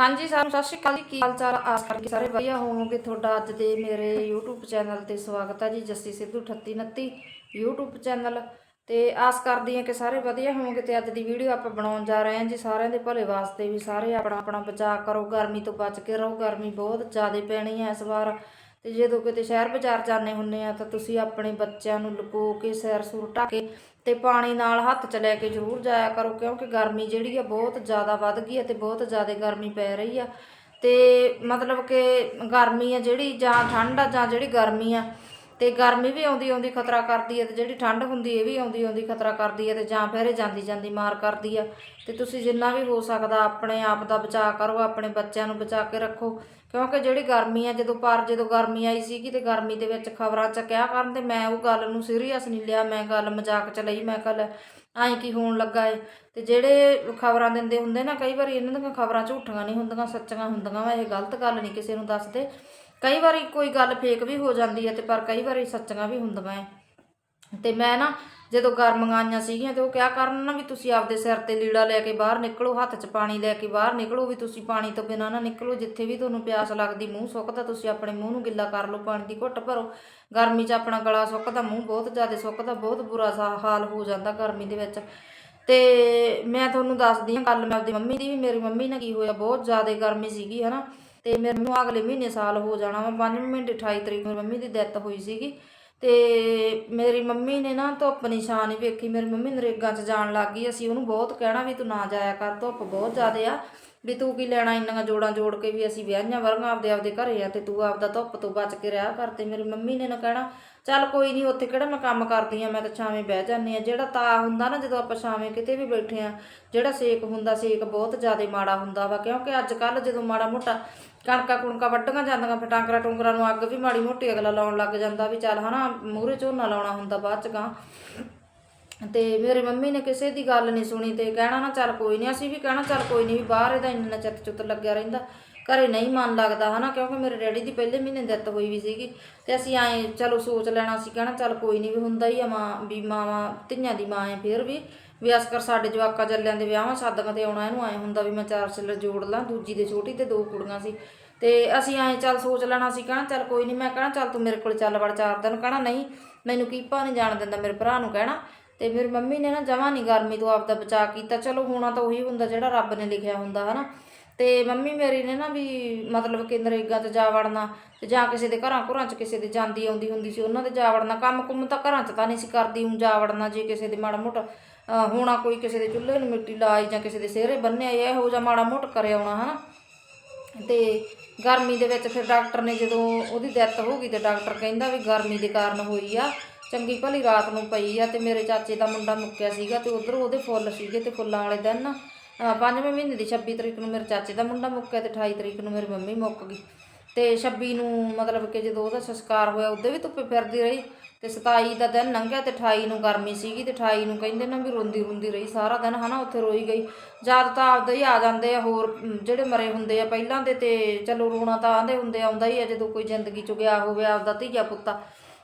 ਹਾਂਜੀ ਸਾਨੂੰ ਸਤਿ ਸ਼੍ਰੀ ਅਕਾਲ ਜੀ। ਕੀ ਹਾਲ ਚਾਲ? ਆਸ ਕਰਕੇ ਸਾਰੇ ਵਧੀਆ ਹੋਵੋਗੇ। ਤੁਹਾਡਾ ਅੱਜ ਦੇ ਮੇਰੇ YouTube ਚੈਨਲ ਤੇ ਸਵਾਗਤ ਹੈ ਜੀ, ਜੱਸੀ ਸਿੱਧੂ 3829 YouTube ਚੈਨਲ। ਤੇ ਆਸ ਕਰਦੀ ਹਾਂ ਕਿ ਸਾਰੇ ਵਧੀਆ ਹੋਵੋਗੇ ਤੇ ਅੱਜ ਦੀ ਵੀਡੀਓ ਆਪਾਂ ਬਣਾਉਣ ਜਾ ਰਹੇ ਹਾਂ ਜੀ। ਸਾਰਿਆਂ ਦੇ ਭਲੇ ਵਾਸਤੇ ਵੀ ਸਾਰੇ ਆਪਣਾ ਆਪਣਾ ਬਚਾਅ ਕਰੋ। ਗਰਮੀ ਤੋਂ ਬਚ ਕੇ ਰਹੋ। ਗਰਮੀ ਬਹੁਤ ਜ਼ਿਆਦਾ ਪੈਣੀ ਹੈ ਇਸ ਵਾਰ। ਤੇ ਜਦੋਂ ਕਿਤੇ ਸ਼ਹਿਰ ਬਾਜ਼ਾਰ ਜਾਂਦੇ ਹੁੰਨੇ ਆ, ਤਾਂ ਤੁਸੀਂ ਆਪਣੇ ਬੱਚਿਆਂ ਨੂੰ ਲੁਕੋ ਕੇ, ਸੈਰ ਸੂਰ ਢੱਕ ਕੇ ਤੇ ਪਾਣੀ ਨਾਲ ਹੱਥ 'ਚ ਲੈ ਕੇ ਜ਼ਰੂਰ ਜਾਇਆ ਕਰੋ, ਕਿਉਂਕਿ ਗਰਮੀ ਜਿਹੜੀ ਆ ਬਹੁਤ ਜ਼ਿਆਦਾ ਵੱਧ ਗਈ ਹੈ ਤੇ ਬਹੁਤ ਜ਼ਿਆਦਾ ਗਰਮੀ ਪੈ ਰਹੀ ਆ। ਤੇ ਮਤਲਬ ਕਿ ਗਰਮੀ ਆ ਜਿਹੜੀ ਜਾਂ ਠੰਡ ਆ ਜਾਂ ਜਿਹੜੀ ਗਰਮੀ ਆ ਤੇ ਗਰਮੀ ਵੀ ਆਉਂਦੀ ਆਉਂਦੀ ਖਤਰਾ ਕਰਦੀ ਹੈ ਤੇ ਜਿਹੜੀ ਠੰਡ ਹੁੰਦੀ ਇਹ ਵੀ ਆਉਂਦੀ ਆਉਂਦੀ ਖਤਰਾ ਕਰਦੀ ਹੈ ਤੇ ਜਾਂ ਫਿਰ ਇਹ ਜਾਂਦੀ ਜਾਂਦੀ ਮਾਰ ਕਰਦੀ ਆ। ਤੇ ਤੁਸੀਂ ਜਿੰਨਾ ਵੀ ਹੋ ਸਕਦਾ ਆਪਣੇ ਆਪ ਦਾ ਬਚਾਅ ਕਰੋ, ਆਪਣੇ ਬੱਚਿਆਂ ਨੂੰ ਬਚਾ ਕੇ ਰੱਖੋ। ਕਿਉਂਕਿ ਜਿਹੜੀ ਗਰਮੀ ਆ, ਜਦੋਂ ਪਰ ਜਦੋਂ ਗਰਮੀ ਆਈ ਸੀਗੀ ਤੇ ਗਰਮੀ ਦੇ ਵਿੱਚ ਖਬਰਾਂ ਚ ਕਿਹਾ ਕਰਨ ਤੇ ਮੈਂ ਉਹ ਗੱਲ ਨੂੰ ਸੀਰੀਅਸ ਨਹੀਂ ਲਿਆ। ਮੈਂ ਗੱਲ ਮਜ਼ਾਕ ਚ ਲਈ, ਮੈਂ ਕੱਲ ਐਂ ਕੀ ਹੋਣ ਲੱਗਾ ਏ। ਤੇ ਜਿਹੜੇ ਖਬਰਾਂ ਦਿੰਦੇ ਹੁੰਦੇ ਨਾ, ਕਈ ਵਾਰੀ ਇਹਨਾਂ ਦੀਆਂ ਖਬਰਾਂ ਝੂਠੀਆਂ ਨਹੀਂ ਹੁੰਦੀਆਂ, ਸੱਚੀਆਂ ਹੁੰਦੀਆਂ ਵਾ, ਇਹ ਗਲਤ ਗੱਲ ਨਹੀਂ ਕਿਸੇ ਨੂੰ ਦੱਸਦੇ। ਕਈ ਵਾਰੀ ਕੋਈ ਗੱਲ ਫੇਕ ਵੀ ਹੋ ਜਾਂਦੀ ਹੈ ਤੇ ਪਰ ਕਈ ਵਾਰੀ ਸੱਚੀਆਂ ਵੀ ਹੁੰਦੀਆਂ ਹੈ ਤੇ ਮੈਂ ਨਾ ਜਦੋਂ ਗਰਮੀਆਂ ਆਈਆਂ ਸੀਗੀਆਂ ਤੇ ਉਹ ਕਿਹਾ ਕਰਨ ਨਾ ਵੀ ਤੁਸੀਂ ਆਪਦੇ ਸਿਰ ਤੇ ਲੀੜਾ ਲੈ ਕੇ ਬਾਹਰ ਨਿਕਲੋ, ਹੱਥ 'ਚ ਪਾਣੀ ਲੈ ਕੇ ਬਾਹਰ ਨਿਕਲੋ ਵੀ ਤੁਸੀਂ ਪਾਣੀ ਤੋਂ ਬਿਨਾਂ ਨਾ ਨਿਕਲੋ, ਜਿੱਥੇ ਵੀ ਤੁਹਾਨੂੰ ਪਿਆਸ ਲੱਗਦੀ ਮੂੰਹ ਸੁੱਕਦਾ, ਤੁਸੀਂ ਆਪਣੇ ਮੂੰਹ ਨੂੰ ਗਿੱਲਾ ਕਰ ਲਓ, ਪਾਣੀ ਦੀ ਘੁੱਟ ਭਰੋ। ਗਰਮੀ 'ਚ ਆਪਣਾ ਗਲਾ ਸੁੱਕਦਾ, ਮੂੰਹ ਬਹੁਤ ਜ਼ਿਆਦਾ ਸੁੱਕਦਾ, ਬਹੁਤ ਬੁਰਾ ਸਾ- ਹਾਲ ਹੋ ਜਾਂਦਾ ਗਰਮੀ ਦੇ ਵਿੱਚ। ਤੇ ਮੈਂ ਤੁਹਾਨੂੰ ਦੱਸਦੀ ਹਾਂ ਕੱਲ ਮੈਂ ਆਪਦੀ ਮੰਮੀ ਦੀ ਵੀ, ਮੇਰੀ ਮੰਮੀ ਨਾਲ ਕੀ ਹੋਇਆ, ਬਹੁਤ ਜ਼ਿਆਦਾ ਗਰਮੀ ਸੀਗੀ, ਹਨਾ। ਤੇ ਮੈਨੂੰ ਅਗਲੇ ਮਹੀਨੇ ਸਾਲ ਹੋ ਜਾਣਾ ਵਾ 5 ਮਹੀਨੇ 28 ਤਰੀਕ ਨੂੰ ਮੰਮੀ ਦੀ ਡੈਥ ਹੋਈ ਸੀਗੀ। ਤੇ ਮੇਰੀ ਮੰਮੀ ਨੇ ਨਾ ਧੁੱਪ ਨਿਸ਼ਾਨ ਹੀ ਵੇਖੀ, ਮੇਰੀ ਮੰਮੀ ਨਰੇਗਾ 'ਚ ਜਾਣ ਲੱਗ ਗਈ, ਅਸੀਂ ਉਹਨੂੰ ਬਹੁਤ ਕਹਿਣਾ ਵੀ ਤੂੰ ਨਾ ਜਾਇਆ ਕਰ, ਧੁੱਪ ਬਹੁਤ ਜ਼ਿਆਦਾ ਆ, ਵੀ ਤੂੰ ਕੀ ਲੈਣਾ ਇੰਨੀਆਂ ਜੋੜਾਂ ਜੋੜ ਕੇ ਵੀ ਅਸੀਂ ਵਿਆਹੀਆਂ ਵਰਗਾ ਆਪਦੇ ਆਪਦੇ ਘਰੇ ਆ ਤੇ ਤੂੰ ਆਪਦਾ ਧੁੱਪ ਤੋਂ ਬਚ ਕੇ ਰਿਹਾ ਕਰ। ਤੇ ਮੇਰੀ ਮੰਮੀ ਨੇ ਨਾ ਕਹਿਣਾ, ਚੱਲ ਕੋਈ ਨਹੀਂ ਉੱਥੇ ਕਿਹੜਾ ਮੈਂ ਕੰਮ ਕਰਦੀ ਆ, ਮੈਂ ਤਾਂ ਛਾਵੇਂ ਬਹਿ ਜਾਂਦੀ ਆ। ਜਿਹੜਾ ਤਾ ਹੁੰਦਾ ਨਾ ਜਦੋਂ ਆਪਾਂ ਛਾਵੇਂ ਕਿਤੇ ਵੀ ਬੈਠੇ ਆ, ਜਿਹੜਾ ਸੇਕ ਹੁੰਦਾ, ਸੇਕ ਬਹੁਤ ਜ਼ਿਆਦਾ ਮਾੜਾ ਹੁੰਦਾ ਵਾ, ਕਿਉਂਕਿ ਅੱਜ ਕੱਲ ਜਦੋਂ ਮਾੜਾ ਮੋਟਾ ਕਣਕਾਂ ਕੁਣਕਾਂ ਵੱਢੀਆਂ ਜਾਂਦੀਆਂ, ਫਿਰ ਟਾਂਕਰਾ ਟੁੰਕਰਾ ਨੂੰ ਅੱਗ ਵੀ ਮਾੜੀ ਮੋਟੀ ਅਗਲਾ ਲਾਉਣ ਲੱਗ ਜਾਂਦਾ ਵੀ ਚੱਲ ਹਨਾ, ਮੂਹਰੇ ਝੋਨਾ ਲਾਉਣਾ ਹੁੰਦਾ ਬਾਅਦ ਚ ਗਾਂ ਤੇ ਮੇਰੇ ਮੰਮੀ ਨੇ ਕਿਸੇ ਦੀ ਗੱਲ ਨਹੀਂ ਸੁਣੀ ਤੇ ਕਹਿਣਾ ਨਾ ਚੱਲ ਕੋਈ ਨਹੀਂ, ਅਸੀਂ ਵੀ ਕਹਿਣਾ ਚੱਲ ਕੋਈ ਨਹੀਂ ਵੀ ਬਾਹਰ ਇਹਦਾ ਇੰਨਾ ਚਿੱਤ ਚੁੱਤ ਲੱਗਿਆ ਰਹਿੰਦਾ। ਘਰੇ ਨਹੀਂ ਮਨ ਲੱਗਦਾ ਹਨਾ, ਕਿਉਂਕਿ ਮੇਰੇ ਡੈਡੀ ਦੀ ਪਹਿਲੇ ਮਹੀਨੇ ਦਿੱਤ ਹੋਈ ਵੀ ਸੀਗੀ। ਤੇ ਅਸੀਂ ਐਂ ਚਲੋ ਸੋਚ ਲੈਣਾ ਸੀ ਕਹਿਣਾ, ਚੱਲ ਕੋਈ ਨਹੀਂ ਵੀ ਹੁੰਦਾ ਹੀ ਆ ਮਾਂ, ਵੀ ਮਾਵਾਂ, ਧੀਆਂ ਦੀ ਮਾਂ ਐ ਫਿਰ ਵੀ। ਵੀ ਅਸਕਰ ਸਾਡੇ ਜਵਾਕਾਂ ਜੱਲਿਆਂ ਦੇ ਵਿਆਹਾਂ ਸਾਦੀਆਂ ਤੇ ਆਉਣਾ ਇਹਨੂੰ, ਐ ਹੁੰਦਾ ਵੀ ਮੈਂ ਚਾਰ ਸਿਲਰ ਜੋੜ ਲਾਂ, ਦੂਜੀ ਦੇ ਛੋਟੀ ਤੇ ਦੋ ਕੁੜੀਆਂ ਸੀ। ਤੇ ਅਸੀਂ ਐਂ ਚੱਲ ਸੋਚ ਲੈਣਾ ਸੀ ਕਹਿਣਾ, ਚੱਲ ਕੋਈ ਨਹੀਂ, ਮੈਂ ਕਹਿਣਾ ਚੱਲ ਤੂੰ ਮੇਰੇ ਕੋਲ ਚੱਲ ਵੜ ਚਾਰ ਦਿਨ, ਕਹਿਣਾ ਨਹੀਂ, ਮੈਨੂੰ ਕੀਪਾ ਨਹੀਂ ਜਾਣ ਦਿੰਦਾ ਮੇਰੇ ਭਰਾ ਨੂੰ ਕਹਿਣਾ। ਤੇ ਫਿਰ ਮੰਮੀ ਨੇ ਨਾ ਜਮਾ ਨਹੀਂ ਗਰਮੀ ਤੋਂ ਆਪਦਾ ਬਚਾਅ ਕੀਤਾ, ਚਲੋ ਹੋਣਾ ਤਾਂ ਉਹੀ ਹੁੰਦਾ ਜਿਹੜਾ ਰੱਬ ਨੇ ਲਿਖਿਆ ਹੁੰਦਾ ਹਨਾ। ਤੇ ਮੰਮੀ ਮੇਰੀ ਨੇ ਨਾ ਵੀ ਮਤਲਬ ਕਿ ਨਰੇਗਾ ਤੇ ਜਾ ਵੜਨਾ ਤੇ ਜਾਂ ਕਿਸੇ ਦੇ ਘਰਾਂ ਘਰਾਂ ਚ ਕਿਸੇ ਦੇ ਜਾਂਦੀ ਆਉਂਦੀ ਹੁੰਦੀ ਸੀ, ਉਹਨਾਂ ਦੇ ਜਾ ਵੜਨਾ। ਕੰਮ ਕੁੰਮ ਤਾਂ ਘਰਾਂ ਚ ਤਾਂ ਨਹੀਂ ਸੀ ਕਰਦੀ ਹੁਣ ਜਾ ਵੜਨਾ ਜੇ ਕਿਸੇ ਦੇ ਮਾੜਾ ਮੋਟਾ ਹੋਣਾ ਕੋਈ ਕਿਸੇ ਦੇ ਚੁੱਲ੍ਹੇ ਨੂੰ ਮਿੱਟੀ ਲਾਈ ਜਾਂ ਕਿਸੇ ਦੇ ਸਿਹਰੇ ਬੰਨਿਆ ਇਹੋ ਜਿਹਾ ਮਾੜਾ ਮੋਟਾ ਕਰੇ ਆਉਣਾ ਹਨਾ। ਤੇ ਗਰਮੀ ਦੇ ਵਿੱਚ ਫਿਰ ਡਾਕਟਰ ਨੇ ਜਦੋਂ ਉਹਦੀ ਡੈਥ ਹੋ ਗਈ ਤੇ ਡਾਕਟਰ ਕਹਿੰਦਾ ਵੀ ਗਰਮੀ ਦੇ ਕਾਰਨ ਹੋਈ ਆ, ਚੰਗੀ ਭਲੀ ਰਾਤ ਨੂੰ ਪਈ ਆ ਤੇ ਮੇਰੇ ਚਾਚੇ ਦਾ ਮੁੰਡਾ ਮੁੱਕਿਆ ਸੀਗਾ ਤੇ ਉਧਰ ਉਹਦੇ ਫੁੱਲ ਸੀਗੇ ਤੇ ਫੁੱਲਾਂ ਵਾਲੇ ਦਿਨ ਪੰਜਵੇਂ ਮਹੀਨੇ ਦੀ 26 ਤਰੀਕ ਨੂੰ ਮੇਰੇ ਚਾਚੇ ਦਾ ਮੁੰਡਾ ਮੁੱਕਿਆ ਤੇ 28 ਤਰੀਕ ਨੂੰ ਮੇਰੀ ਮੰਮੀ ਮੁੱਕ ਗਈ। ਤੇ 26 ਨੂੰ ਮਤਲਬ ਕਿ ਜਦੋਂ ਉਹਦਾ ਸੰਸਕਾਰ ਹੋਇਆ, ਉਹਦੇ ਵੀ ਧੁੱਪੇ ਫਿਰਦੀ ਰਹੀ ਤੇ 27 ਦਾ ਦਿਨ ਲੰਘਿਆ ਤੇ 28 ਨੂੰ ਗਰਮੀ ਸੀਗੀ ਤੇ 28 ਨੂੰ ਕਹਿੰਦੇ ਨਾ ਵੀ ਰੋਂਦੀ ਰੋਂਦੀ ਰਹੀ ਸਾਰਾ ਦਿਨ, ਹਨਾ, ਉੱਥੇ ਰੋਈ ਗਈ। ਜਦ ਤਾਂ ਆਪਦੇ ਹੀ ਆ ਜਾਂਦੇ ਆ, ਹੋਰ ਜਿਹੜੇ ਮਰੇ ਹੁੰਦੇ ਆ, ਪਹਿਲਾਂ ਦੇ ਤੇ ਚਲੋ ਰੋਣਾ ਤਾਂ ਆਂਦੇ ਹੁੰਦੇ ਆਉਂਦਾ ਹੀ ਆ ਜਦੋਂ ਕੋਈ ਜ਼ਿੰਦਗੀ ਚ ਗਿਆ ਹੋਵੇ, ਆਪਦਾ ਧੀਆ ਪੁੱਤਾ।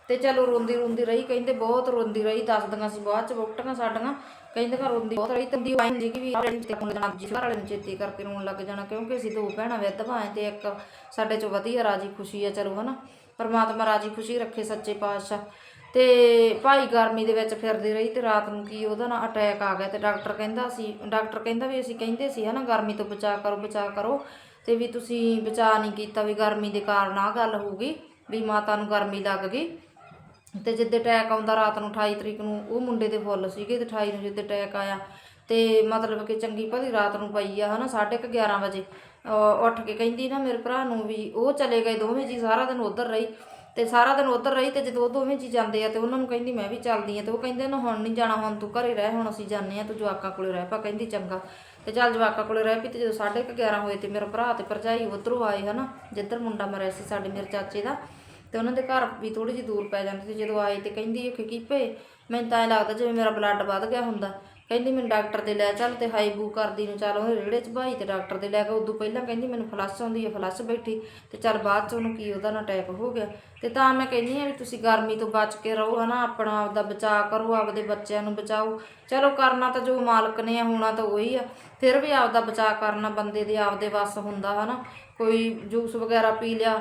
ਤੇ ਚਲੋ ਰੋਂਦੀ ਰੋਂਦੀ ਰਹੀ, ਕਹਿੰਦੇ ਬਹੁਤ ਰੋਂਦੀ ਰਹੀ ਦੱਸਦੀਆਂ ਸੀ ਬਾਅਦ ਚ, ਵੋਟਾਂ ਸਾਡੀਆਂ, ਕਹਿੰਦੇ ਘਰ ਰੋਂਦੀ ਬਹੁਤ ਰਹੀ ਤੰਦੀ ਆਈ ਜੀ ਕਿ ਵੀ ਆਪਣੇ ਤੇ ਕੋਲ ਜਾਣਾ ਜਿਸ ਘਰ ਵਾਲੇ ਨੂੰ ਚੇਤੇ ਕਰਕੇ ਰੋਣ ਲੱਗ ਜਾਣਾ, ਕਿਉਂਕਿ ਅਸੀਂ ਦੋ ਭੈਣਾਂ ਵਿਧਵਾ ਐ ਤੇ ਇੱਕ ਸਾਡੇ ਚ ਵਧੀਆ ਰਾਜੀ ਖੁਸ਼ੀ ਆ, ਚਲੋ ਹਨਾ, ਪਰਮਾਤਮਾ ਰਾਜੀ ਖੁਸ਼ੀ ਰੱਖੇ ਸੱਚੇ ਪਾਤਸ਼ਾਹ। ਤੇ ਭਾਈ ਗਰਮੀ ਦੇ ਵਿੱਚ ਫਿਰਦੀ ਰਹੀ ਤੇ ਰਾਤ ਨੂੰ ਕੀ ਉਹਦਾ ਨਾ ਅਟੈਕ ਆ ਗਿਆ ਤੇ ਡਾਕਟਰ ਕਹਿੰਦਾ ਸੀ, ਡਾਕਟਰ ਕਹਿੰਦਾ ਵੀ ਅਸੀਂ ਕਹਿੰਦੇ ਸੀ ਹਨਾ, ਗਰਮੀ ਤੋਂ ਬਚਾ ਕਰੋ ਬਚਾ ਕਰੋ, ਤੇ ਵੀ ਤੁਸੀਂ ਬਚਾ ਨਹੀਂ ਕੀਤਾ ਵੀ ਗਰਮੀ ਦੇ ਕਾਰਨ ਆ ਗੱਲ ਹੋ ਗਈ, ਵੀ ਮਾਤਾ ਨੂੰ ਗਰਮੀ ਲੱਗ ਗਈ। ਤੇ ਜਿੱਦੇ ਅਟੈਕ ਆਉਂਦਾ ਰਾਤ ਨੂੰ 28 ਤਰੀਕ ਨੂੰ, ਉਹ ਮੁੰਡੇ ਦੇ ਫੁੱਲ ਸੀਗੇ ਤੇ 28 ਨੂੰ ਜਿੱਦੇ ਅਟੈਕ ਆਇਆ। ਤੇ ਮਤਲਬ ਕਿ ਚੰਗੀ ਭਲੀ ਰਾਤ ਨੂੰ ਪਈ ਆ, ਹਨਾ 11:30 ਵਜੇ। ਉੱਠ ਕੇ ਕਹਿੰਦੀ ਨਾ ਮੇਰੇ ਭਰਾ ਨੂੰ ਵੀ, ਉਹ ਚਲੇ ਗਏ, ਦੋਵੇਂ ਜੀ ਸਾਰਾ ਦਿਨ ਉਧਰ ਰਹੀ। ਤੇ ਸਾਰਾ ਦਿਨ ਉਧਰ ਰਹੀ ਤੇ ਜਦੋਂ ਉਹ ਦੋਵੇਂ ਜੀ ਜਾਂਦੇ ਆ ਤੇ ਉਹਨਾਂ ਨੂੰ ਕਹਿੰਦੀ, ਮੈਂ ਵੀ ਚੱਲਦੀ ਆ। ਤੇ ਉਹ ਕਹਿੰਦੇ, ਨਾ, ਹੁਣ ਨਹੀਂ ਜਾਣਾ, ਹੁਣ ਤੂੰ ਘਰੇ ਰਹਿ, ਹੁਣ ਅਸੀਂ ਜਾਂਦੇ ਆ, ਤੂੰ ਜਵਾਕਾਂ ਕੋਲੇ ਰਹਿ ਪਾ, ਕਹਿੰਦੀ ਚੰਗਾ। ਤੇ ਚੱਲ ਜਵਾਕਾਂ ਕੋਲੇ ਰਹਿ ਪਈ ਤੇ ਜਦੋਂ 11:30 ਹੋਏ ਤੇ ਮੇਰਾ ਭਰਾ ਤੇ ਭਰਜਾਈ ਉਧਰੋਂ ਆਏ, ਹਨਾ, ਜਿੱਧਰ ਮੁੰਡਾ ਮਰਿਆ ਸੀ ਸਾਡੇ ਮੇਰੇ ਚਾਚੇ ਦਾ। ਤੇ ਉਹਨਾਂ ਦੇ ਘਰ ਵੀ ਥੋੜੀ ਜਿਹੀ ਦੂਰ ਪੈ ਜਾਂਦੀ ਸੀ। ਜਦੋਂ ਆਏ ਤੇ ਕਹਿੰਦੀ ਕਿ ਕੀਪੇ ਮੈਨੂੰ ਤਾਂ ਐਂ ਲੱਗਦਾ ਜਿਵੇਂ ਮੇਰਾ ਬਲੱਡ ਵੱਧ ਗਿਆ ਹੁੰਦਾ। ਕਹਿੰਦੀ ਮੈਨੂੰ ਡਾਕਟਰ ਦੇ ਲੈ ਚੱਲ ਤੇ ਹਾਈ ਬੂ ਕਰਦੀ ਨੂੰ ਚੱਲ ਉਹ ਰੇੜੇ 'ਚ ਭਾਈ ਤੇ ਡਾਕਟਰ ਦੇ ਲੈ ਕੇ ਉਦੋਂ ਪਹਿਲਾਂ ਕਹਿੰਦੀ ਮੈਨੂੰ ਫਲੱਸ ਆਉਂਦੀ ਹੈ ਫਲੱਸ ਬੈਠੀ। ਤੇ ਚੱਲ ਬਾਅਦ 'ਚ ਉਹਨੂੰ ਕੀ ਉਹਦਾ ਨਾ ਅਟੈਕ ਹੋ ਗਿਆ। ਤੇ ਤਾਂ ਮੈਂ ਕਹਿੰਦੀ ਆ ਵੀ ਤੁਸੀਂ ਗਰਮੀ ਤੋਂ ਬਚ ਕੇ ਰਹੋ ਹਨਾ, ਆਪਣਾ ਆਪਦਾ ਬਚਾਅ ਕਰੋ, ਆਪਦੇ ਬੱਚਿਆਂ ਨੂੰ ਬਚਾਓ। ਚਲੋ ਕਰਨਾ ਤਾਂ ਜੋ ਮਾਲਕ ਨੇ ਆ, ਹੋਣਾ ਤਾਂ ਉਹੀ ਆ। ਫਿਰ ਵੀ ਆਪਦਾ ਬਚਾਅ ਕਰਨਾ ਬੰਦੇ ਦੇ ਆਪਦੇ ਵੱਸ ਹੁੰਦਾ ਹਨਾ। ਕੋਈ ਜੂਸ ਵਗੈਰਾ ਪੀ ਲਿਆ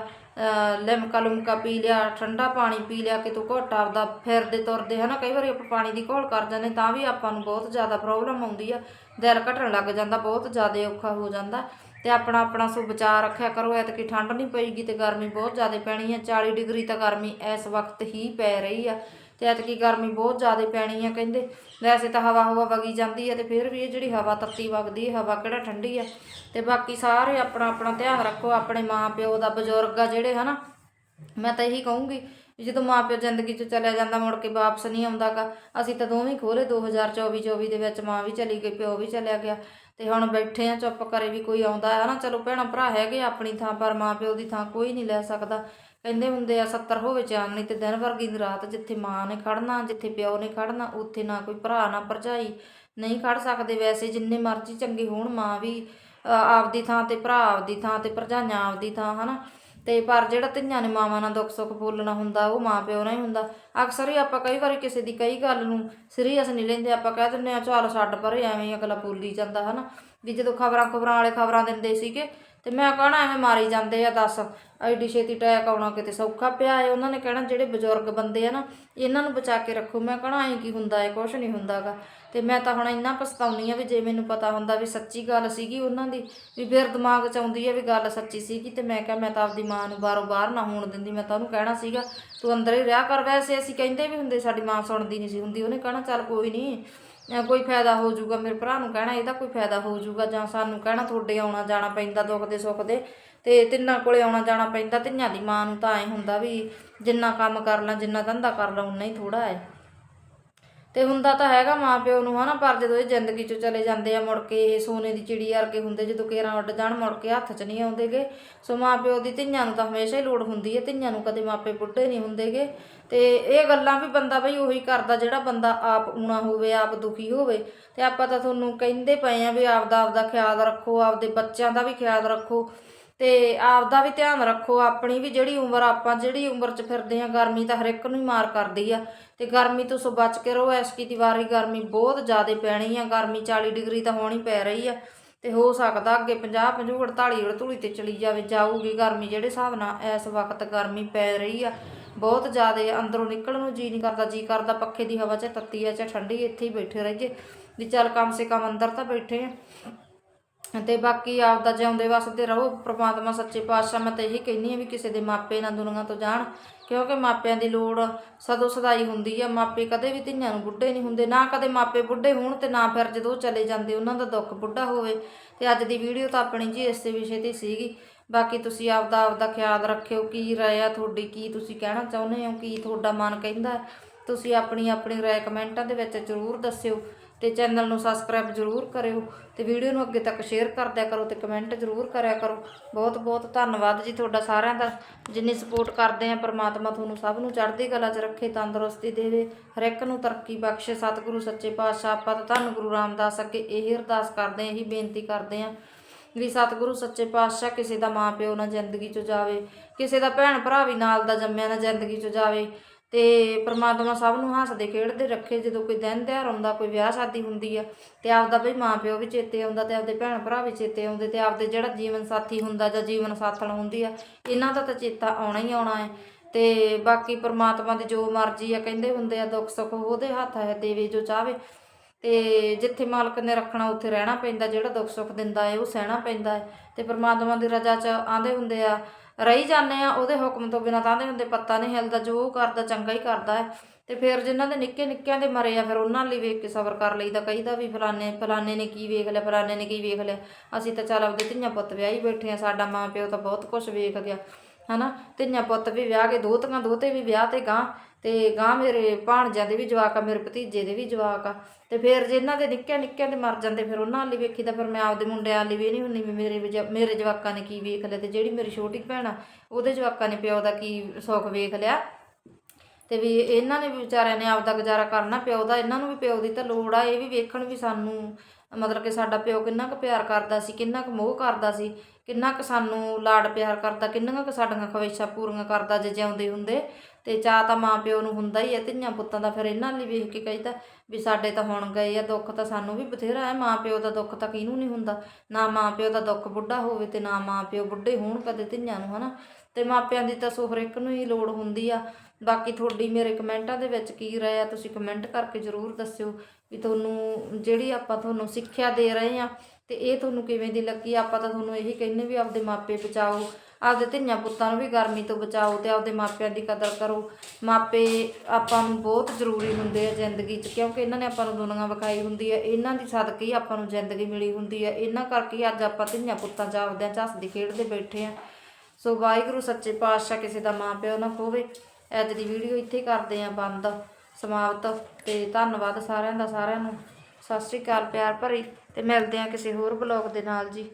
ਲਿਮਕਾ ਲੁਮਕਾ ਪੀ ਲਿਆ, ਠੰਡਾ ਪਾਣੀ ਪੀ ਲਿਆ, ਕਿਤੋਂ ਘੁੱਟ ਆਪਦਾ ਫਿਰਦੇ ਤੁਰਦੇ, ਹਨਾ, ਕਈ ਵਾਰੀ ਆਪਾਂ ਪਾਣੀ ਦੀ ਘੋਲ ਕਰ ਜਾਂਦੇ, ਤਾਂ ਵੀ ਆਪਾਂ ਨੂੰ ਬਹੁਤ ਜ਼ਿਆਦਾ ਪ੍ਰੋਬਲਮ ਆਉਂਦੀ ਆ। ਦਿਲ ਘਟਣ ਲੱਗ ਜਾਂਦਾ, ਬਹੁਤ ਜ਼ਿਆਦਾ ਔਖਾ ਹੋ ਜਾਂਦਾ। ਤੇ ਆਪਣਾ ਆਪਣਾ ਸੋ ਬਚਾਅ ਰੱਖਿਆ ਕਰੋ, ਐਤਕੀ ਠੰਡ ਨਹੀਂ ਪਈਗੀ ਤੇ ਗਰਮੀ ਬਹੁਤ ਜ਼ਿਆਦਾ ਪੈਣੀ ਆ 40 ਡਿਗਰੀ ਤਾਂ ਗਰਮੀ ਇਸ ਵਕਤ ਹੀ ਪੈ ਰਹੀ ਆ। ਤੇ ਐਤਕੀ ਗਰਮੀ ਬਹੁਤ ਜ਼ਿਆਦਾ ਪੈਣੀ ਆ ਕਹਿੰਦੇ। ਵੈਸੇ ਤਾਂ ਹਵਾ ਹਵਾ ਵਗੀ ਜਾਂਦੀ ਹੈ ਤੇ ਫਿਰ ਵੀ ਇਹ ਜਿਹੜੀ ਹਵਾ ਤੱਤੀ ਵਗਦੀ ਹੈ ਹਵਾ ਕਿਹੜਾ ਠੰਡੀ ਆ। ਤੇ ਬਾਕੀ ਸਾਰੇ ਆਪਣਾ ਆਪਣਾ ਧਿਆਨ ਰੱਖੋ, ਆਪਣੇ ਮਾਂ ਪਿਓ ਦਾ ਬਜ਼ੁਰਗ ਆ ਜਿਹੜੇ ਹਨਾ। ਮੈਂ ਤਾਂ ਇਹੀ ਕਹੂੰਗੀ ਵੀ ਜਦੋਂ ਮਾਪਿਓ ਜ਼ਿੰਦਗੀ 'ਚ ਚਲਿਆ ਜਾਂਦਾ ਮੁੜ ਕੇ ਵਾਪਸ ਨਹੀਂ ਆਉਂਦਾਗਾ ਅਸੀਂ ਤਾਂ ਦੋਵੇਂ ਖੋਲੇ 2024 24 ਦੇ ਵਿੱਚ ਮਾਂ ਵੀ ਚਲੀ ਗਈ, ਪਿਓ ਵੀ ਚਲਿਆ ਗਿਆ। ਤੇ ਹੁਣ ਬੈਠੇ ਆ, ਚੁੱਪ ਕਰੇ ਵੀ ਕੋਈ ਆਉਂਦਾ ਹੈ ਨਾ, ਚਲੋ ਭੈਣਾਂ ਭਰਾ ਹੈਗੇ ਆ ਆਪਣੀ ਥਾਂ, ਪਰ ਮਾਂ ਪਿਓ ਦੀ ਥਾਂ ਕੋਈ ਨਹੀਂ ਲੈ ਸਕਦਾ। ਕਹਿੰਦੇ ਹੁੰਦੇ ਆ 70 ਹੋਵੇ ਚਾਨਣੀ ਤੇ ਦਿਨ ਵਰਗੀ ਦੀ ਰਾਤ, ਜਿੱਥੇ ਮਾਂ ਨੇ ਖੜਨਾ ਜਿੱਥੇ ਪਿਓ ਨੇ ਖੜਨਾ ਉੱਥੇ ਨਾ ਕੋਈ ਭਰਾ, ਨਾ ਭਰਜਾਈ ਨਹੀਂ ਖੜ ਸਕਦੇ। ਵੈਸੇ ਜਿੰਨੇ ਮਰਜ਼ੀ ਚੰਗੇ ਹੋਣ, ਮਾਂ ਵੀ ਆਪਦੀ ਥਾਂ ਤੇ, ਭਰਾ ਆਪਦੀ ਥਾਂ ਤੇ, ਭਰਜਾਈਆਂ ਆਪਦੀ ਥਾਂ, ਹਨਾ? ਤੇ ਪਰ ਜਿਹੜਾ ਧੀਆਂ ਨੇ ਮਾਵਾਂ ਨਾਲ ਦੁੱਖ ਸੁੱਖ ਬੋਲਣਾ ਹੁੰਦਾ, ਉਹ ਮਾਂ ਪਿਓ ਨਾਲ ਹੀ ਹੁੰਦਾ। ਅਕਸਰ ਹੀ ਆਪਾਂ ਕਈ ਵਾਰੀ ਕਿਸੇ ਦੀ ਕਈ ਗੱਲ ਨੂੰ ਸੀਰੀਅਸ ਨਹੀਂ ਲੈਂਦੇ, ਆਪਾਂ ਕਹਿ ਦਿੰਦੇ ਆ ਚੱਲ ਛੱਡ ਪਰੇ, ਐਵੇਂ ਹੀ ਅਗਲਾ ਬੋਲੀ ਜਾਂਦਾ ਹਨਾ? ਵੀ ਜਦੋਂ ਖਬਰਾਂ ਖਬਰਾਂ ਵਾਲੇ ਖਬਰਾਂ ਦਿੰਦੇ ਸੀਗੇ, ਤੇ ਮੈਂ ਕਹਣਾ ਐਵੇਂ ਮਾਰੀ ਜਾਂਦੇ ਆ, ਦੱਸ, ਐਡੀ ਛੇਤੀ ਟੈਕ ਆਉਣਾ ਕਿਤੇ ਸੌਖਾ ਪਿਆ ਏ? ਉਹਨਾਂ ਨੇ ਕਹਿਣਾ, ਜਿਹੜੇ ਬਜ਼ੁਰਗ ਬੰਦੇ ਆ ਨਾ, ਇਹਨਾਂ ਨੂੰ ਬਚਾ ਕੇ ਰੱਖੋ। ਮੈਂ ਕਹਣਾ, ਐਂ ਕੀ ਹੁੰਦਾ ਏ? ਕੁਛ ਨਹੀਂ ਹੁੰਦਾਗਾ। ਤੇ ਮੈਂ ਤਾਂ ਹੁਣ ਇੰਨਾ ਪਛਤਾਉਣੀ ਆ ਵੀ ਜੇ ਮੈਨੂੰ ਪਤਾ ਹੁੰਦਾ ਵੀ ਸੱਚੀ ਗੱਲ ਸੀਗੀ ਉਹਨਾਂ ਦੀ, ਵੀ ਫਿਰ ਦਿਮਾਗ 'ਚ ਆਉਂਦੀ ਆ ਵੀ ਗੱਲ ਸੱਚੀ ਸੀਗੀ ਤੇ ਮੈਂ ਕਿਹਾ ਮੈਂ ਤਾਂ ਆਪਦੀ ਮਾਂ ਨੂੰ ਬਾਹਰੋਂ ਬਾਹਰ ਨਾ ਹੋਣ ਦਿੰਦੀ, ਮੈਂ ਤਾਂ ਉਹਨੂੰ ਕਹਿਣਾ ਸੀਗਾ, ਤੂੰ ਅੰਦਰ ਹੀ ਰਿਹਾ ਕਰ ਵੈਸੇ ਅਸੀਂ ਕਹਿੰਦੇ ਵੀ ਹੁੰਦੇ ਸਾਡੀ ਮਾਂ ਸੁਣਦੀ ਨਹੀਂ ਸੀ ਹੁੰਦੀ, ਉਹਨੇ ਕਹਿਣਾ ਚੱਲ ਕੋਈ ਨਹੀਂ ਕੋਈ ਫਾਇਦਾ ਹੋ ਜਾਊਗਾ, ਮੇਰੇ ਭਰਾ ਨੂੰ ਕਹਿਣਾ ਇਹਦਾ ਕੋਈ ਫਾਇਦਾ ਹੋ ਜਾਊਗਾ, ਜਾਂ ਸਾਨੂੰ ਕਹਿਣਾ ਤੁਹਾਡੇ ਆਉਣਾ ਜਾਣਾ ਪੈਂਦਾ ਦੁੱਖ ਦੇ ਸੁੱਖ ਦੇ, ਤੇ ਤਿੰਨਾਂ ਕੋਲੇ ਆਉਣਾ ਜਾਣਾ ਪੈਂਦਾ ਧੀਆਂ ਦੀ ਮਾਂ ਨੂੰ ਤਾਂ ਐ ਹੁੰਦਾ ਵੀ ਜਿੰਨਾ ਕੰਮ ਕਰ ਲਾਂ, ਜਿੰਨਾ ਧੰਦਾ ਕਰ ਲਾਂ ਉਨਾ ਹੀ ਥੋੜਾ ਹੈ। ਤੇ ਹੁੰਦਾ ਤਾਂ ਹੈਗਾ ਮਾਂ ਪਿਓ ਨੂੰ ਹਨਾ, ਪਰ ਜਦੋਂ ਇਹ ਜ਼ਿੰਦਗੀ ਚੋਂ ਚਲੇ ਜਾਂਦੇ ਆ ਮੁੜ ਕੇ ਇਹ ਸੋਨੇ ਦੀ ਚਿੜੀ ਵਰਗੇ ਹੁੰਦੇ, ਜਦੋਂ ਕੇਰਾਂ ਉੱਡ ਜਾਣ ਮੁੜ ਕੇ ਹੱਥ 'ਚ ਨਹੀਂ ਆਉਂਦੇਗੇ। ਸੋ ਮਾਂ ਪਿਓ ਦੀ ਧੀਆਂ ਨੂੰ ਤਾਂ ਹਮੇਸ਼ਾ ਹੀ ਲੋੜ ਹੁੰਦੀ ਹੈ, ਧੀਆਂ ਨੂੰ ਕਦੇ ਮਾਪੇ ਬੁੱਢੇ ਨਹੀਂ ਹੁੰਦੇਗੇ। ਤੇ ਇਹ ਗੱਲਾਂ ਵੀ ਬੰਦਾ ਬਈ ਉਹੀ ਕਰਦਾ ਜਿਹੜਾ ਬੰਦਾ ਆਪ ਊਣਾ ਹੋਵੇ, ਆਪ ਦੁਖੀ ਹੋਵੇ। ਤੇ ਆਪਾਂ ਤਾਂ ਤੁਹਾਨੂੰ ਕਹਿੰਦੇ ਪਏ ਆ ਵੀ ਆਪਦਾ ਆਪਦਾ ਖਿਆਲ ਰੱਖੋ, ਆਪਦੇ ਬੱਚਿਆਂ ਦਾ ਵੀ ਖਿਆਲ ਰੱਖੋ। ਤੇ ਆਪਦਾ ਵੀ ਧਿਆਨ ਰੱਖੋ, ਆਪਣੀ ਵੀ ਜਿਹੜੀ ਉਮਰ ਆਪਾਂ ਜਿਹੜੀ ਉਮਰ 'ਚ ਫਿਰਦੇ ਆ ਗਰਮੀ ਤਾਂ ਹਰ ਇੱਕ ਨੂੰ ਹੀ ਮਾਰ ਕਰਦੀ ਆ। ਤੇ ਗਰਮੀ ਤੋਂ ਸੋ ਬਚ ਕੇ ਰਹੋ ਐਸਕੀ ਦੀ ਵਾਰੀ ਗਰਮੀ ਬਹੁਤ ਜ਼ਿਆਦਾ ਪੈਣੀ ਆ, ਗਰਮੀ 40 ਡਿਗਰੀ ਤਾਂ ਹੋਣੀ ਪੈ ਰਹੀ ਆ। ਤੇ ਹੋ ਸਕਦਾ ਅੱਗੇ 50 50 48 48 ਤੇ ਚਲੀ ਜਾਵੇ, ਜਾਊਗੀ ਗਰਮੀ ਜਿਹੜੇ ਹਿਸਾਬ ਨਾਲ ਇਸ ਵਕਤ ਗਰਮੀ ਪੈ ਰਹੀ ਆ। ਬਹੁਤ ਜ਼ਿਆਦਾ ਅੰਦਰੋਂ ਨਿਕਲਣ ਨੂੰ ਜੀ ਨਹੀਂ ਕਰਦਾ, ਜੀ ਕਰਦਾ ਪੱਖੇ ਦੀ ਹਵਾ 'ਚ ਤੱਤੀ ਆ ਚ ਠੰਡੀ ਇੱਥੇ ਹੀ ਬੈਠੇ ਰਹੀਏ। ਵੀ ਚੱਲ ਕਮ ਸੇ ਕਮ ਅੰਦਰ ਤਾਂ ਬੈਠੇ ਆ। ਤੇ ਬਾਕੀ ਆਪਦਾ ਜਿਉਂਦੇ ਵਸਦੇ ਰਹੋ, ਪ੍ਰਮਾਤਮਾ ਸੱਚੇ ਪਾਤਸ਼ਾਹ, ਮੈਂ ਤਾਂ ਇਹੀ ਕਹਿੰਦੀ ਆ ਵੀ ਕਿਸੇ ਦੇ ਮਾਪੇ ਨਾ ਦੁਨੀਆ ਤੋਂ ਜਾਣ, ਕਿਉਂਕਿ ਮਾਪਿਆਂ ਦੀ ਲੋੜ ਸਦੋਂ ਸਦਾਈ ਹੁੰਦੀ ਆ, ਮਾਪੇ ਕਦੇ ਵੀ ਧੀਆਂ ਨੂੰ ਬੁੱਢੇ ਨਹੀਂ ਹੁੰਦੇ, ਨਾ ਕਦੇ ਮਾਪੇ ਬੁੱਢੇ ਹੋਣ ਤੇ ਨਾ ਫਿਰ ਜਦੋਂ ਚਲੇ ਜਾਂਦੇ, ਉਹਨਾਂ ਦਾ ਦੁੱਖ ਬੁੱਢਾ ਹੋਵੇ। ਤੇ ਅੱਜ ਦੀ ਵੀਡੀਓ ਤਾਂ ਆਪਣੀ ਜੀ ਇਸੇ ਵਿਸ਼ੇ ਤੇ ਸੀਗੀ। ਬਾਕੀ ਤੁਸੀਂ ਆਪਦਾ ਆਪਦਾ ਖਿਆਲ ਰੱਖਿਓ, ਕੀ ਰਾਏ ਆ ਤੁਹਾਡੀ, ਕੀ ਤੁਸੀਂ ਕਹਿਣਾ ਚਾਹੁੰਦੇ ਹੋ, ਕੀ ਤੁਹਾਡਾ ਮਨ ਕਹਿੰਦਾ, ਤੁਸੀਂ ਆਪਣੀ ਆਪਣੀ ਰਾਏ ਕਮੈਂਟਾਂ ਦੇ ਵਿੱਚ ਜ਼ਰੂਰ ਦੱਸਿਓ। ਤੇ ਚੈਨਲ ਨੂੰ ਸਬਸਕ੍ਰਾਈਬ ਜ਼ਰੂਰ ਕਰਿਓ ਤੇ ਵੀਡੀਓ ਨੂੰ ਅੱਗੇ ਤੱਕ ਸ਼ੇਅਰ ਕਰਦਿਆ ਕਰੋ ਤੇ ਕਮੈਂਟ ਜ਼ਰੂਰ ਕਰਿਆ ਕਰੋ। ਬਹੁਤ ਬਹੁਤ ਧੰਨਵਾਦ ਜੀ ਤੁਹਾਡਾ ਸਾਰਿਆਂ ਦਾ। ਜਿੰਨੀ ਸਪੋਰਟ ਕਰਦੇ ਆ ਪ੍ਰਮਾਤਮਾ ਤੁਹਾਨੂੰ ਸਭ ਨੂੰ ਚੜ੍ਹਦੀ ਕਲਾ 'ਚ ਰੱਖੇ, ਤੰਦਰੁਸਤੀ ਦੇਵੇ, ਹਰ ਇੱਕ ਨੂੰ ਤਰੱਕੀ ਬਖਸ਼ੇ, ਸਤਿਗੁਰੂ, ਸੱਚੇ ਪਾਤਸ਼ਾਹ ਆਪਾਂ ਤਾਂ ਧੰਨ ਗੁਰੂ ਰਾਮਦਾਸ ਅੱਗੇ ਇਹ ਅਰਦਾਸ ਕਰਦੇ ਆ ਇਹੀ ਬੇਨਤੀ ਕਰਦੇ ਆ ਵੀ ਸਤਿਗੁਰੂ, ਸੱਚੇ ਪਾਤਸ਼ਾਹ ਕਿਸੇ ਦਾ ਮਾਂ ਪਿਓ ਨਾ ਜ਼ਿੰਦਗੀ 'ਚ ਜਾਵੇ, ਕਿਸੇ ਦਾ ਭੈਣ ਭਰਾ ਵੀ ਨਾਲ ਦਾ ਜੰਮਿਆ ਨਾ ਜ਼ਿੰਦਗੀ 'ਚ ਜਾਵੇ। ਤੇ ਪ੍ਰਮਾਤਮਾ ਸਭ ਨੂੰ ਹੱਸਦੇ ਖੇਡਦੇ ਰੱਖੇ, ਜਦੋਂ ਕੋਈ ਦਿਨ ਤਿਉਹਾਰ ਆਉਂਦਾ, ਕੋਈ ਵਿਆਹ ਸ਼ਾਦੀ ਹੁੰਦੀ ਆ, ਤੇ ਆਪਦਾ ਬਈ ਮਾਂ ਪਿਓ ਵੀ ਚੇਤੇ ਆਉਂਦਾ ਤੇ ਆਪਦੇ ਭੈਣ ਭਰਾ ਵੀ ਚੇਤੇ ਆਉਂਦੇ ਤੇ ਆਪਦੇ ਜਿਹੜਾ ਜੀਵਨ ਸਾਥੀ ਹੁੰਦਾ ਜਾਂ ਜੀਵਨ ਸਾਥਣ ਹੁੰਦੀ ਆ, ਇਹਨਾਂ ਦਾ ਤਾਂ ਚੇਤਾ ਆਉਣਾ ਹੀ ਆਉਣਾ ਹੈ। ਤੇ ਬਾਕੀ ਪ੍ਰਮਾਤਮਾ ਦੀ ਜੋ ਮਰਜ਼ੀ ਆ, ਕਹਿੰਦੇ ਹੁੰਦੇ ਆ, ਦੁੱਖ ਸੁੱਖ ਉਹਦੇ ਹੱਥ ਹੈ, ਦੇਵੇ ਜੋ ਚਾਵੇ ਤੇ ਜਿੱਥੇ ਮਾਲਕ ਨੇ ਰੱਖਣਾ, ਉੱਥੇ ਰਹਿਣਾ ਪੈਂਦਾ, ਜਿਹੜਾ ਦੁੱਖ ਸੁੱਖ ਦਿੰਦਾ ਹੈ, ਉਹ ਸਹਿਣਾ ਪੈਂਦਾ ਹੈ। ਤੇ ਪ੍ਰਮਾਤਮਾ ਦੀ ਰਜ਼ਾ 'ਚ ਆਂਦੇ ਹੁੰਦੇ ਆ ਰਹੀ ਜਾਂਦੇ ਆ, ਉਹਦੇ ਹੁਕਮ ਤੋਂ ਬਿਨਾਂ ਤਾਂ ਆਂਦੇ ਹੁੰਦੇ, ਪੱਤਾ ਨਹੀਂ ਹਿਲਦਾ, ਜੋ ਉਹ ਕਰਦਾ ਚੰਗਾ ਹੀ ਕਰਦਾ ਹੈ। ਤੇ ਫਿਰ ਜਿਨ੍ਹਾਂ ਦੇ ਨਿੱਕੇ ਨਿੱਕਿਆਂ ਦੇ ਮਰੇ ਆ, ਫਿਰ ਉਹਨਾਂ ਲਈ ਵੇਖ ਕੇ ਸਬਰ ਕਰ ਲਈਦਾ, ਕਹੀਦਾ ਵੀ ਫਲਾਣੇ ਫਲਾਣੇ ਨੇ ਕੀ ਵੇਖ ਲਿਆ, ਫਲਾਣੇ ਨੇ ਕੀ ਵੇਖ ਲਿਆ। ਅਸੀਂ ਤਾਂ ਚੱਲ ਆਪਦੇ ਧੀਆਂ ਪੁੱਤ ਵਿਆਹੀ ਬੈਠੇ ਆ, ਸਾਡਾ ਮਾਂ ਪਿਓ ਤਾਂ ਬਹੁਤ ਕੁਝ ਵੇਖ ਗਿਆ, ਹਨਾ? ਧੀਆਂ ਪੁੱਤ ਵੀ ਵਿਆਹ ਕੇ ਦੋਹਤਕਾਂ ਦੋਹਤੇ ਵੀ ਵਿਆਹ ਤੇ ਗਾਂ ਤੇ ਗਾਂ ਮੇਰੇ ਭਾਣਜਿਆਂ ਦੇ ਵੀ ਜਵਾਕ ਆ, ਮੇਰੇ ਭਤੀਜੇ ਦੇ ਵੀ ਜਵਾਕ ਆ। ਤੇ ਫਿਰ ਜੇ ਇਹਨਾਂ ਦੇ ਨਿੱਕਿਆਂ ਨਿੱਕਿਆਂ ਦੇ ਮਰ ਜਾਂਦੇ, ਫਿਰ ਉਹਨਾਂ ਲਈ ਵੇਖੀਦਾ ਫਿਰ ਮੈਂ ਆਪਦੇ ਮੁੰਡਿਆਂ ਲਈ ਵੀ ਨਹੀਂ ਹੁੰਨੀ ਵੀ ਮੇਰੇ ਵੀ ਮੇਰੇ ਜਵਾਕਾਂ ਨੇ ਕੀ ਵੇਖ ਲਿਆ ਤੇ ਜਿਹੜੀ ਮੇਰੀ ਛੋਟੀ ਭੈਣ ਆ, ਉਹਦੇ ਜਵਾਕਾਂ ਨੇ ਪਿਓ ਦਾ ਕੀ ਸੁੱਖ ਵੇਖ ਲਿਆ। ਤੇ ਵੀ ਇਹਨਾਂ ਨੇ ਵੀ ਵਿਚਾਰਿਆਂ ਨੇ ਆਪਦਾ ਗੁਜ਼ਾਰਾ ਕਰਨਾ, ਪਿਓ ਦਾ ਇਹਨਾਂ ਨੂੰ ਵੀ ਪਿਓ ਦੀ ਤਾਂ ਲੋੜ ਆ, ਇਹ ਵੀ ਵੇਖਣ ਵੀ ਸਾਨੂੰ, ਮਤਲਬ ਕਿ ਸਾਡਾ ਪਿਓ ਕਿੰਨਾ ਕੁ ਪਿਆਰ ਕਰਦਾ ਸੀ, ਕਿੰਨਾ ਕੁ ਮੋਹ ਕਰਦਾ ਸੀ, ਕਿੰਨਾ ਕੁ ਸਾਨੂੰ ਲਾਡ ਪਿਆਰ ਕਰਦਾ ਕਿੰਨਾ ਕੁ ਸਾਡੀਆਂ ਖਵਾਇਸ਼ਾਂ ਪੂਰੀਆਂ ਕਰਦਾ ਜੇ ਜਿਉਂਦੇ ਹੁੰਦੇ। ਤੇ ਚਾਹ ਤਾਂ ਮਾਂ ਪਿਓ ਨੂੰ ਹੁੰਦਾ ਹੀ ਹੈ ਧੀਆਂ ਪੁੱਤਾਂ ਦਾ ਫਿਰ ਇਹਨਾਂ ਲਈ ਵੇਖ ਕੇ ਕਹੀਦਾ ਵੀ ਸਾਡੇ ਤਾਂ ਹੁਣ ਗਏ ਆ, ਦੁੱਖ ਤਾਂ ਸਾਨੂੰ ਵੀ ਬਥੇਰਾ ਹੈ, ਮਾਂ ਪਿਓ ਦਾ ਦੁੱਖ ਤਾਂ ਕਿਹਨੂੰ ਨਹੀਂ ਹੁੰਦਾ, ਨਾ ਮਾਂ ਪਿਓ ਦਾ ਦੁੱਖ ਬੁੱਢਾ ਹੋਵੇ ਤੇ ਨਾ ਮਾਂ ਪਿਓ ਬੁੱਢੇ ਹੋਣ ਕਦੇ ਧੀਆਂ ਨੂੰ, ਹਨਾ? ਤੇ ਮਾਪਿਆਂ ਦੀ ਤਾਂ ਸੋ ਹਰ ਇੱਕ ਨੂੰ ਹੀ ਲੋੜ ਹੁੰਦੀ ਆ। ਬਾਕੀ ਤੁਹਾਡੀ ਮੇਰੇ ਕਮੈਂਟਾਂ ਦੇ ਵਿੱਚ ਕੀ ਰਾਏ ਆ, ਤੁਸੀਂ ਕਮੈਂਟ ਕਰਕੇ ਜ਼ਰੂਰ ਦੱਸਿਓ ਵੀ ਤੁਹਾਨੂੰ ਜਿਹੜੀ ਆਪਾਂ ਤੁਹਾਨੂੰ ਸਿੱਖਿਆ ਦੇ ਰਹੇ ਆ, ਤੇ ਇਹ ਤੁਹਾਨੂੰ ਕਿਵੇਂ ਦੀ ਲੱਗੀ? ਆਪਾਂ ਤਾਂ ਤੁਹਾਨੂੰ ਇਹੀ ਕਹਿੰਨੇ ਵੀ ਆਪਦੇ ਮਾਪੇ ਬਚਾਓ ਆਪਦੇ ਧੀਆਂ ਪੁੱਤਾਂ ਨੂੰ ਵੀ ਗਰਮੀ ਤੋਂ ਬਚਾਓ ਤੇ ਆਪਦੇ ਮਾਪਿਆਂ ਦੀ ਕਦਰ ਕਰੋ। ਮਾਪੇ ਆਪਾਂ ਨੂੰ ਬਹੁਤ ਜ਼ਰੂਰੀ ਹੁੰਦੇ ਆ ਜ਼ਿੰਦਗੀ 'ਚ, ਕਿਉਂਕਿ ਇਹਨਾਂ ਨੇ ਆਪਾਂ ਨੂੰ ਦੁਨੀਆ ਵਿਖਾਈ ਹੁੰਦੀ ਹੈ ਇਹਨਾਂ ਦੀ ਸਦਕੇ ਹੀ ਆਪਾਂ ਨੂੰ ਜ਼ਿੰਦਗੀ ਮਿਲੀ ਹੁੰਦੀ ਹੈ ਇਹਨਾਂ ਕਰਕੇ ਅੱਜ ਆਪਾਂ ਧੀਆਂ ਪੁੱਤਾਂ 'ਚ ਆਪਦਿਆਂ 'ਚ ਹੱਸਦੇ ਖੇਡਦੇ ਬੈਠੇ ਆ। ਸੋ ਵਾਹਿਗੁਰੂ, ਸੱਚੇ ਪਾਤਸ਼ਾਹ ਕਿਸੇ ਦਾ ਮਾਂ ਪਿਓ ਨਾ ਖੋਵੇ। ਅੱਜ ਦੀ ਵੀਡੀਓ ਇੱਥੇ ਕਰਦੇ ਆ ਬੰਦ, ਸਮਾਪਤ। ਤੇ ਧੰਨਵਾਦ ਸਾਰਿਆਂ ਦਾ ਸਾਰਿਆਂ ਨੂੰ। ਸਤਿ ਸ਼੍ਰੀ ਅਕਾਲ, ਪਿਆਰ ਭਰੀ। ਤੇ ਮਿਲਦੇ ਆ ਕਿਸੇ ਹੋਰ ਬਲੌਗ ਦੇ ਨਾਲ ਜੀ।